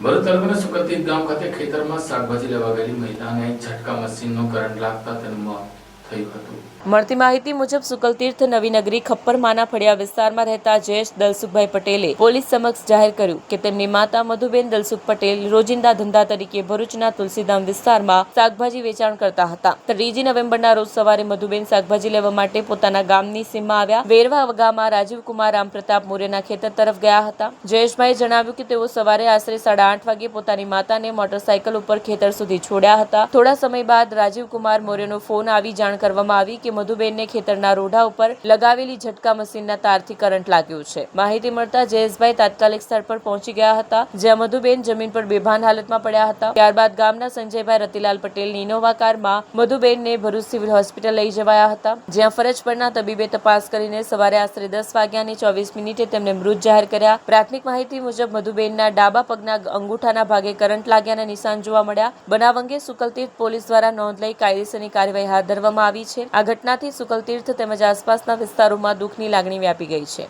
ભરૂચ તાલુકાના સુકરતીત ગામ ખાતે ખેતરમાં શાકભાજી લેવા ગયેલી મહિલાને ઝટકા મશીનનો કરંટ લાગતા તેનું મોત મળતી માહિતી મુજબ સુકલતીર્થ નવીનગરી ખપ્પરમાના ફળિયા વિસ્તારમાં રહેતા જયેશ દલસુખભાઈ પટેલે પોલીસ સમક્ષ જાહેર કર્યું કે તેમની માતા મધુબેન દલસુખ પટેલ રોજિંદા ધંધા તરીકે ભરૂચના તુલસીધામ વિસ્તારમાં શાકભાજી વેચાણ કરતા હતા. ત્રીજી નવેમ્બરના રોજ સવારે મધુબેન શાકભાજી લેવા માટે પોતાના ગામની સીમમાં આવ્યા. વેરવા ગામમાં રાજીવ કુમાર રામપ્રતાપ મોરેના ખેતર તરફ ગયા હતા. જયેશભાઈએ જણાવ્યું કે તેઓ સવારે આશરે સાડા આઠ વાગે પોતાની માતાને મોટરસાયકલ ઉપર ખેતર સુધી છોડ્યા હતા. થોડા સમય બાદ રાજીવ કુમાર મોરેનો ફોન આવી કરવામાં આવી કે મધુબેનને ખેતરના રોઢા ઉપર લગાવેલી ઝટકા મશીનના તારથી કરંટ લાગ્યો છે. માહિતી મળતા જયેશભાઈ તાત્કાલિક સ્થળ પર પહોંચી ગયા હતા, જ્યાં મધુબેન જમીન પર બેભાન હાલતમાં પડ્યા હતા. ત્યારબાદ ગામના સંજયભાઈ રતિલાલ પટેલની ઇનોવા કારમાં મધુબેનને ભરૂચ સિવિલ હોસ્પિટલ લઈ જવાયા હતા, જ્યાં ફરજ પરના તબીબે તપાસ કરીને સવારે આશરે દસ વાગ્યાની ચોવીસ મિનિટે તેમને મૃત જાહેર કર્યા. પ્રાથમિક માહિતી મુજબ મધુબેનના ડાબા પગના અંગૂઠાના ભાગે કરંટ લાગ્યાના નિશાન જોવા મળ્યા. બનાવ અંગે સુકલતીર્થ પોલીસ દ્વારા નોંધ લઈ કાયદેસરની કાર્યવાહી હાથ ધરવામાં આવી છે. આ ઘટનાથી સુકલતીર્થ તેમજ આસપાસના વિસ્તારોમાં દુઃખની લાગણી વ્યાપી ગઈ છે.